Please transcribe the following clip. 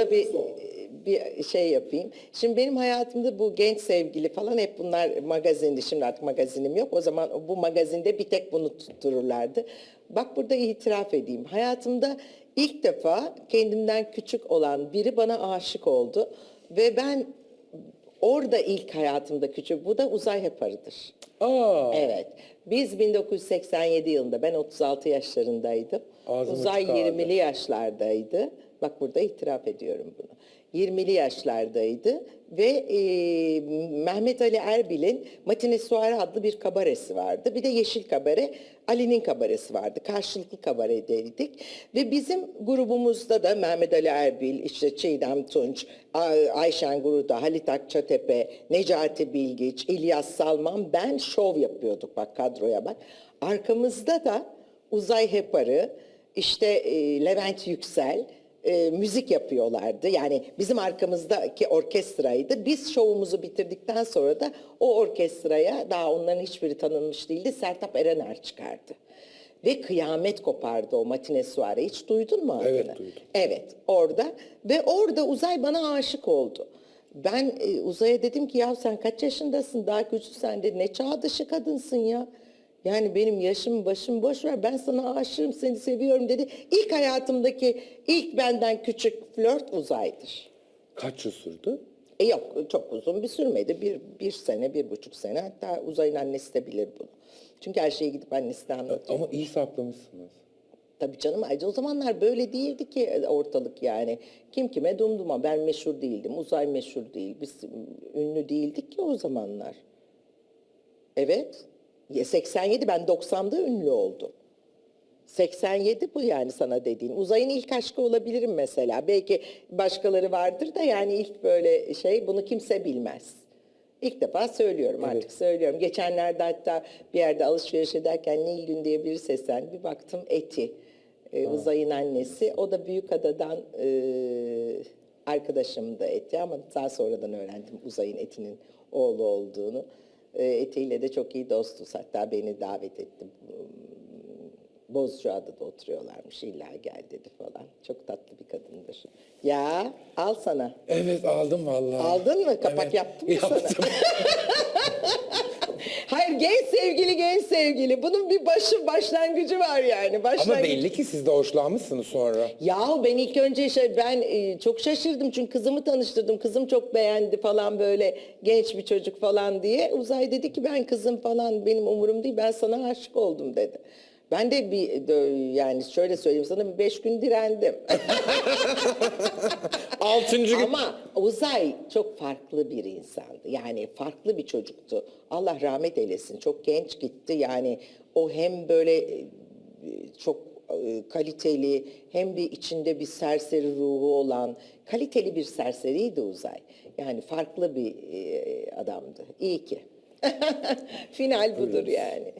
Orada bir bir şey yapayım. Şimdi benim hayatımda bu genç sevgili falan hep bunlar magazindi. Şimdi artık magazinim yok. O zaman bu magazinde bir tek bunu tuttururlardı. Bak burada itiraf edeyim. Hayatımda ilk defa kendimden küçük olan biri bana aşık oldu. Ve ben orada ilk hayatımda küçük. Bu da uzay heparıdır. Aa, Evet. Biz 1987 yılında ben 36 yaşlarındaydım. Ağzını Uzay çıkardı. 20'li yaşlardaydı. Bak burada itiraf ediyorum bunu. 20'li yaşlardaydı ve e, Mehmet Ali Erbil'in Matine Suare adlı bir kabaresi vardı. Bir de Yeşil Kabare, Ali'nin kabaresi vardı. Karşılıklı kabaredeydik. Ve bizim grubumuzda da Mehmet Ali Erbil, işte Çiğdem Tunç, Ay- Ayşen Guruda, Halit Akçatepe, Necati Bilgiç, İlyas Salman, ben şov yapıyorduk bak kadroya bak. Arkamızda da Uzay Heparı, işte e, Levent Yüksel, e, müzik yapıyorlardı. Yani bizim arkamızdaki orkestraydı. Biz şovumuzu bitirdikten sonra da o orkestraya daha onların hiçbiri tanınmış değildi. Sertap Erener çıkardı. Ve kıyamet kopardı o matine suare. Hiç duydun mu adını? Evet, duydum. Evet orada ve orada Uzay bana aşık oldu. Ben e, Uzay'a dedim ki ya sen kaç yaşındasın daha küçük sen de ne çağ dışı kadınsın ya. Yani benim yaşım başım boş ver ben sana aşığım seni seviyorum dedi. İlk hayatımdaki ilk benden küçük flört Uzay'dır. kaç yıl sürdü? E yok çok uzun bir sürmedi. Bir, bir sene, bir buçuk sene. Hatta Uzay'ın annesi de bilir bunu. Çünkü her şeyi gidip annesine anlatıyor. Ama iyi saklamışsınız. Tabii canım ayrıca o zamanlar böyle değildi ki ortalık yani. Kim kime dumduma ben meşhur değildim. Uzay meşhur değil. Biz ünlü değildik ki o zamanlar. Evet. Ya 87 ben 90'da ünlü oldum. 87 bu yani sana dediğin. Uzayın ilk aşkı olabilirim mesela. Belki başkaları vardır da yani ilk böyle şey bunu kimse bilmez. İlk defa söylüyorum artık söylüyorum. Geçenlerde hatta bir yerde alışveriş ederken Nilgün diye biri seslendi. Bir baktım Eti. e, Uzay'ın annesi. O da Büyükada'dan e, arkadaşım da Eti ama daha sonradan öğrendim Uzay'ın Eti'nin oğlu olduğunu. E, Eti ile de çok iyi dostuz. Hatta beni davet etti. Bozcaada'da oturuyorlarmış. İlla gel dedi falan. Çok tatlı bir kadındır. Ya al sana. Evet aldım vallahi. Aldın mı? Kapak Evet, yaptın mı yaptım. sana? Genç sevgili genç sevgili. Bunun bir başı başlangıcı var yani. Ama Başlangıç. belli ki siz de hoşlanmışsınız sonra. Yahu ben ilk önce şey, ben e, çok şaşırdım çünkü kızımı tanıştırdım. Kızım çok beğendi falan böyle genç bir çocuk falan diye. Uzay dedi ki ben kızım falan benim umurum değil ben sana aşık oldum dedi. Ben de bir yani şöyle söyleyeyim sana bir beş gün direndim. Altıncı gün. Ama Uzay çok farklı bir insandı. Yani farklı bir çocuktu. Allah rahmet eylesin. Çok genç gitti. Yani o hem böyle e, çok e, kaliteli hem bir içinde bir serseri ruhu olan kaliteli bir serseriydi Uzay. Yani farklı bir e, adamdı. İyi ki. Final budur yani.